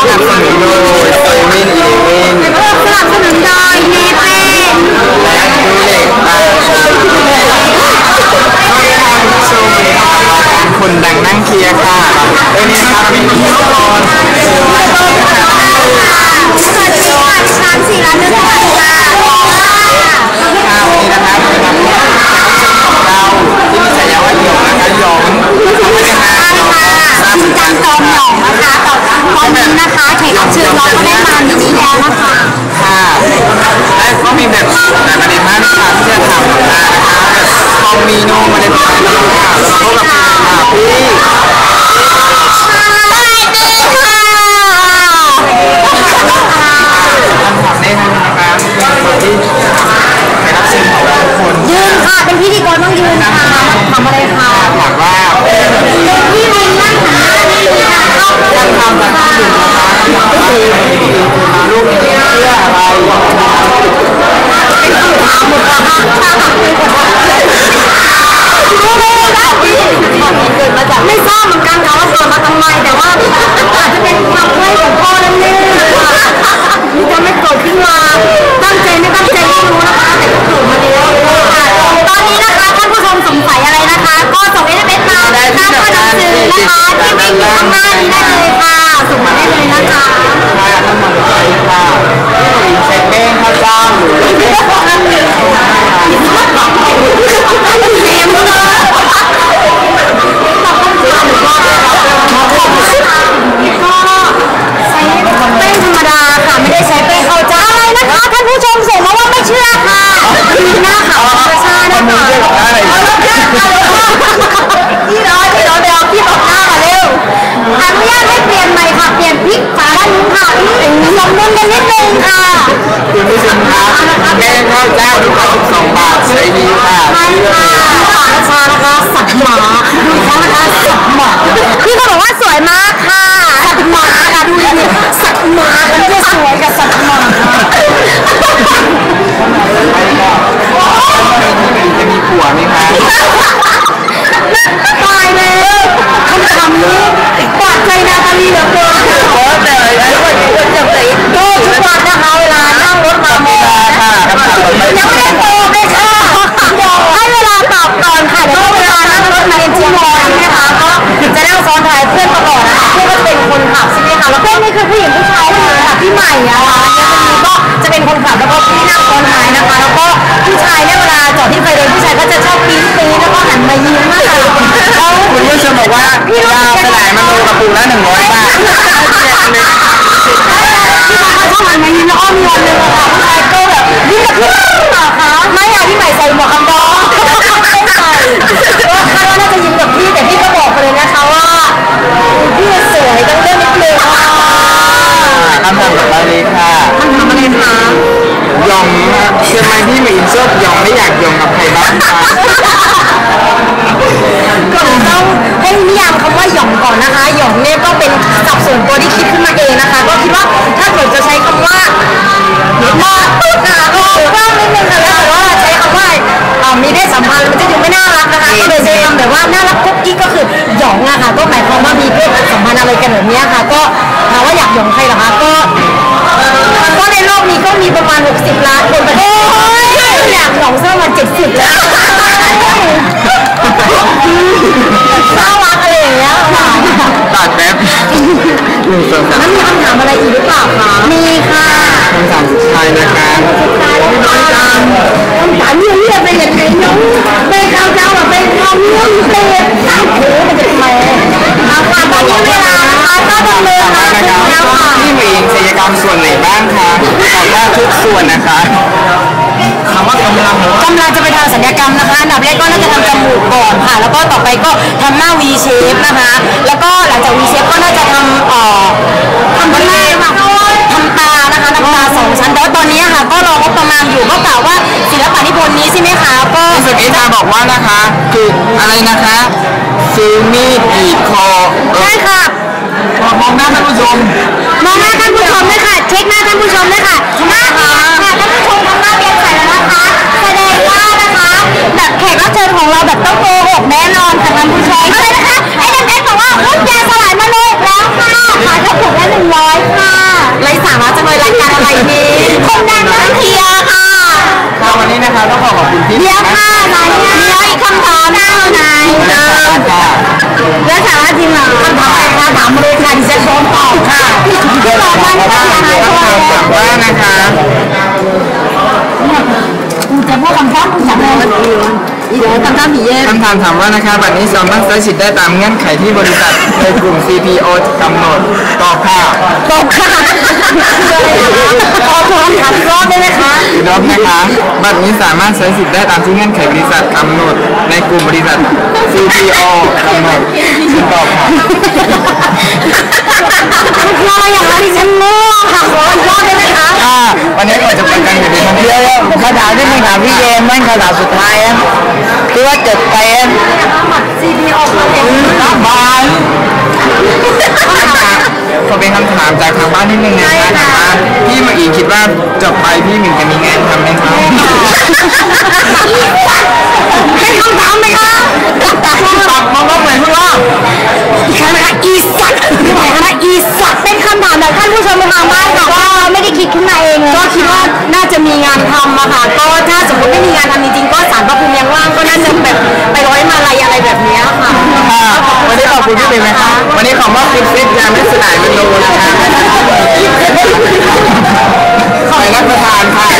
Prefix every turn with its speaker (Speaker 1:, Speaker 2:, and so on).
Speaker 1: สนับสนุนโดยเซเว่นอีเลเว่น
Speaker 2: สนับสนุนโดยเนเป้
Speaker 1: และดูเล็กบางโชว์สวัสดีค่ะคุณผู้ชมวันนี้เรากลับมาเป็นคนดังนั่งเคลียร์ค่ะวันนี้นะครับมีพิธีกร
Speaker 2: ส ส
Speaker 1: มดุ
Speaker 2: ล
Speaker 1: กันนิ
Speaker 2: ดนึงค่ะคุ
Speaker 1: ณผู้ชมครับแม่ข้าวเจ้าทุกคนสองบาทใช้ดีค่ะ
Speaker 2: ใช่ค่ะฝาชานะคะสัตว์หมาดูเขานะคะสัตว์หมาพี่เขาบอกว่าสวยมากค่ะสัตว์หมาค่ะดูดิสัตว์หมามันจะสวยกับสัตว์หมา พี่ใหม่อะค่ะเนี่ยคนนี้ก็จะเป็นคนขับแล้วก็พี่นั่งซ้อนท้ายนะคะ แล้วก็ผู้ชายเนี่ยเวลาจอดที่ไฟแดงผู้ชายก็จะชอบปี๊ดปี๊ดแล้วก็หันมายิ้มนะคะแล้ว
Speaker 1: คุณผู้ชมบอกว่าดาวสลายมโนกับปูละหนึ่งร้อย
Speaker 2: อหยองอะค่ะ ก็หมายควา
Speaker 1: ม
Speaker 2: ว่ามีเพศสัมพันธ์อะไรกันแบบเนี้ยค่ะ ก็ถามว่าอยากหยองใครเหรอคะก็ก็ในโลกนี้ก็มีประมาณ 60 ล้านคนประเทศอยากหยองสักประมาณ70 แล้วน่ารักอะไรอย่างเงี้ยค่ะ
Speaker 1: ตัดแป๊บหนึ่งสองสาม
Speaker 2: แล้วมีคำถามอะไรอีกหรือเปล่าคะมีค่ะ
Speaker 1: คำถามสุดท้ายนะคะ
Speaker 2: ตายแล้วค่ะคำถามเรื่องเรื่องไปยังไงน้องไปเข้าเจ้าแบบไปเข้าเรื่องเตะ ก
Speaker 1: รรมส่วนไหนบ้างคะตอบว่าทุกส่วนนะคะคำว่ากำลังเหรอกำ
Speaker 2: ลังจะไปทำศัลยกรรมนะคะอันดับแรกก็น่าจะทำจมูกก่อนค่ะ แล้วก็ต่อไปก็ทำหน้า V shape นะคะ แล้วก็หลังจาก V shape ก็น่าจะทำเอ่อทำหน้าทำตานะคะทำตาสองชั้นแต่ว่าตอนนี้ค่ะ ก็รองบประมาณอยู่ก็กล่าวว่าศิลปะนิพนธ์นี้ใช่ไหมคะก็
Speaker 1: พี่สกิตาบอกว่านะคะ คืออะไรนะคะซื้อมีดกรีดคอเอ
Speaker 2: ใช่
Speaker 1: อ
Speaker 2: ค่ะ
Speaker 1: มองหน้าท่านผู้ชม
Speaker 2: มองหน้าท่านผู้ชมด้วยค่ะ เช็คหน้าท่านผู้ชมด้วยค่ะหน้าค่ะท่านผู้ชมทำหน้าเปลี่ยนใส่แล้วนะคะ แสดงว่านะคะ แบบแขกรับเชิญของเราแบบต้องโกหกแน่นอนค่ะท่านผู้ชมอะไรนะคะ ไอ้ดันเดนบอกว่าลูกยาสลายมาเลยแล้วค่ะขายกระปุกด้หนึ่งร้อยค่ะ
Speaker 1: ไร
Speaker 2: สาระจะงเลยรายการอะไรดีคนดังเรื่องเทียค่ะวันนี้นะคะต้องขอขอบ
Speaker 1: คุณที่เดียค่ะ
Speaker 2: แล้วสาระจริงเหรอคำถามอะไรคะถามมาเลยค่ะดิฉันพร้อมตอบค่ะพี่บอกมันก็ได้ยังไงเพราะว่า
Speaker 1: ถามว่านะคะ
Speaker 2: กูจะพูดคำพูดของเราอีกแล้วคำถามผีเย็น
Speaker 1: คำถามถามว่านะคะบัตรนี้สามารถใช้สิทธิ์ได้ตามเงื่อนไขที่บริษัทในกลุ่ม CPO กำหนดตอบค่ะ
Speaker 2: ตกค่ะ
Speaker 1: รอบนะคะ บัตรนี้สามารถใช้สิทธิ์ได้ตามที่เงื่อนไขบริษัทกำหนด ในกลุ่มบริษัท CPO กำหนดตอบค่ะ
Speaker 2: รออย่างไรดิฉันโง่ค่ะขออีกรอบได้ไหมคะ
Speaker 1: อ่าวันนี้ก่อนจะไปกันอยู่ดีมันเยอะคำถามที่หนึ่งถามพี่เยมนั่นคำถามสุดท้ายอะคือว่าเกิดไปอะ
Speaker 2: CPO เขาเป็น
Speaker 1: รับบานก็เป็นคำถามจากทางบ้านนิดนึงนะคะถามว่าพี่มาอีคิดว่าจบไปพี่หมิงจะมีงานทำไหมครับ
Speaker 2: เป็นคำถามไหมคะ
Speaker 1: ตักมองก็เหมือนพวกเรา
Speaker 2: อีกครั้งนะคะอีสัตว์อีกครั้งนะคะอีสัตว์เป็นคำถามแบบท่านผู้ชมทางบ้านค่ะว่าไม่ได้คิดขึ้นมาเองเลยก็คิดว่าน่าจะมีงานทำอะค่ะก็ถ้าสมมติไม่มีงานทำจริงๆก็สารพระภูมิยังว่างก็น่าจะแบบไปร้อยมาลัยอะไรแบบเนี้ยค่ะ
Speaker 1: วันนี้ขอบคุณพี่หมิงนะครับวันนี้ขอมอบคลิปเซ็ตยาไม่สลายเป็นโลนะคะไปรับประทานค่ะ